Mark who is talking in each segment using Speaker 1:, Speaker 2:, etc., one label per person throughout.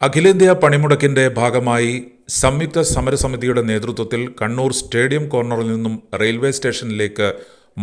Speaker 1: അഖിലേന്ത്യാ പണിമുടക്കിന്റെ ഭാഗമായി സംയുക്ത സമരസമിതിയുടെ നേതൃത്വത്തിൽ കണ്ണൂർ സ്റ്റേഡിയം കോർണറിൽ നിന്നും റെയിൽവേ സ്റ്റേഷനിലേക്ക്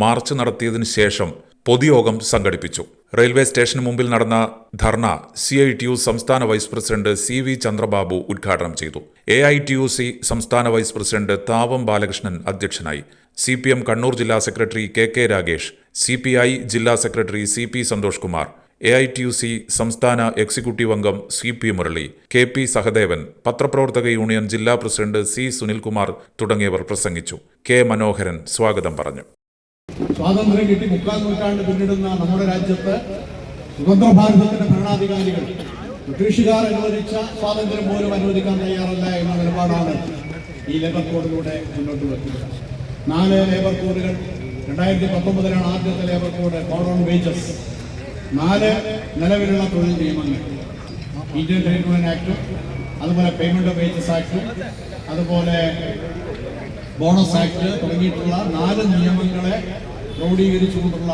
Speaker 1: മാർച്ച് നടത്തിയതിനു ശേഷം പൊതുയോഗം സംഘടിപ്പിച്ചു. റെയിൽവേ സ്റ്റേഷന് മുമ്പിൽ നടന്ന dharna C I T U സംസ്ഥാന vice president C V Chandrababu ഉദ്ഘാടനം ചെയ്തു. A I T U C സംസ്ഥാന വൈസ് പ്രസിഡന്റ് താവം ബാലകൃഷ്ണൻ അധ്യക്ഷനായി. സി പി എം കണ്ണൂർ ജില്ലാ secretary K K Ragesh C P I ജില്ലാ secretary C P Santhosh Kumar A I T U C സംസ്ഥാന executive അംഗം C P Murali K P Sahadevan പത്രപ്രവർത്തക union ജില്ലാ president C Sunilkumar തുടങ്ങിയവർ പ്രസംഗിച്ചു. K മനോഹരൻ സ്വാഗതം പറഞ്ഞു.
Speaker 2: സ്വാതന്ത്ര്യം കിട്ടി മുക്കാൽ നൂറ്റാണ്ട് പിന്നിടുന്ന നമ്മുടെ രാജ്യത്ത് സ്വതന്ത്ര ഭാരതത്തിന്റെ ഭരണാധികാരികൾ ബ്രിട്ടീഷുകാർ അനുവദിച്ച സ്വാതന്ത്ര്യം പോലും അനുവദിക്കാൻ തയ്യാറല്ല എന്ന നിലപാടാണ് ഈ ലേബർ കോഡിലൂടെ മുന്നോട്ട് വെക്കുന്നത്. നാല് ലേബർ കോഡുകൾ രണ്ടായിരത്തി പത്തൊമ്പതിലാണ് ആദ്യത്തെ labour code code on wages നാല് നിലവിലുള്ള തൊഴിൽ നിയമങ്ങൾ. ഇന്ത്യൻ ട്രേഡ് ആക്ടും അതുപോലെ പേയ്മെന്റ് ഓഫ് വേജസ് ആക്ടും അതുപോലെ ബോണസ് ആക്ട് തുടങ്ങിയിട്ടുള്ള നാല് നിയമങ്ങളെ ക്രോഡീകരിച്ചുകൊണ്ടുള്ള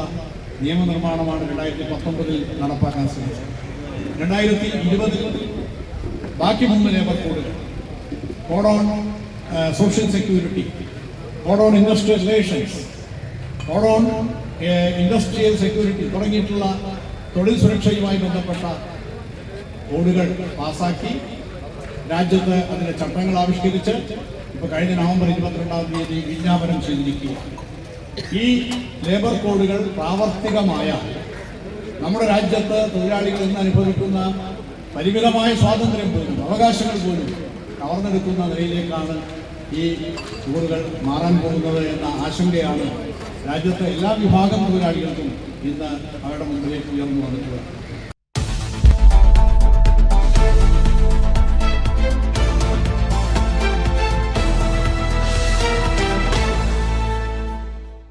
Speaker 2: നിയമനിർമ്മാണമാണ് രണ്ടായിരത്തി പത്തൊമ്പതിൽ നടപ്പാക്കാൻ ശ്രമിച്ചത്. രണ്ടായിരത്തി ഇരുപതിൽ ബാക്കി മൂന്ന് ലേബർ കോഡുകൾ code on social security code on industrial relations code on industrial security തുടങ്ങിയിട്ടുള്ള തൊഴിൽ സുരക്ഷയുമായി ബന്ധപ്പെട്ട കോഡുകൾ പാസാക്കി രാജ്യത്ത് അതിന്റെ ചട്ടങ്ങൾ ആവിഷ്കരിച്ച് ഇപ്പൊ കഴിഞ്ഞ നവംബർ ഇരുപത്തിരണ്ടാം തീയതി വിജ്ഞാപനം ചെയ്തിരിക്കുക ഈ ലേബർ കോഡുകൾ പ്രാവർത്തികമായ നമ്മുടെ രാജ്യത്ത് തൊഴിലാളികൾ ഇന്ന് അനുഭവിക്കുന്ന പരിമിതമായ സ്വാതന്ത്ര്യം പോലും അവകാശങ്ങൾ പോലും കവർന്നെടുക്കുന്ന നിലയിലേക്കാണ് ഈ കോഡുകൾ മാറാൻ പോകുന്നത് എന്ന ആശങ്കയാണ് രാജ്യത്തെ എല്ലാ വിഭാഗം തൊഴിലാളികൾക്കും ഇന്ന് അവരുടെ മുന്നിലേക്ക് ഉയർന്നു വന്നിട്ടുള്ളത്.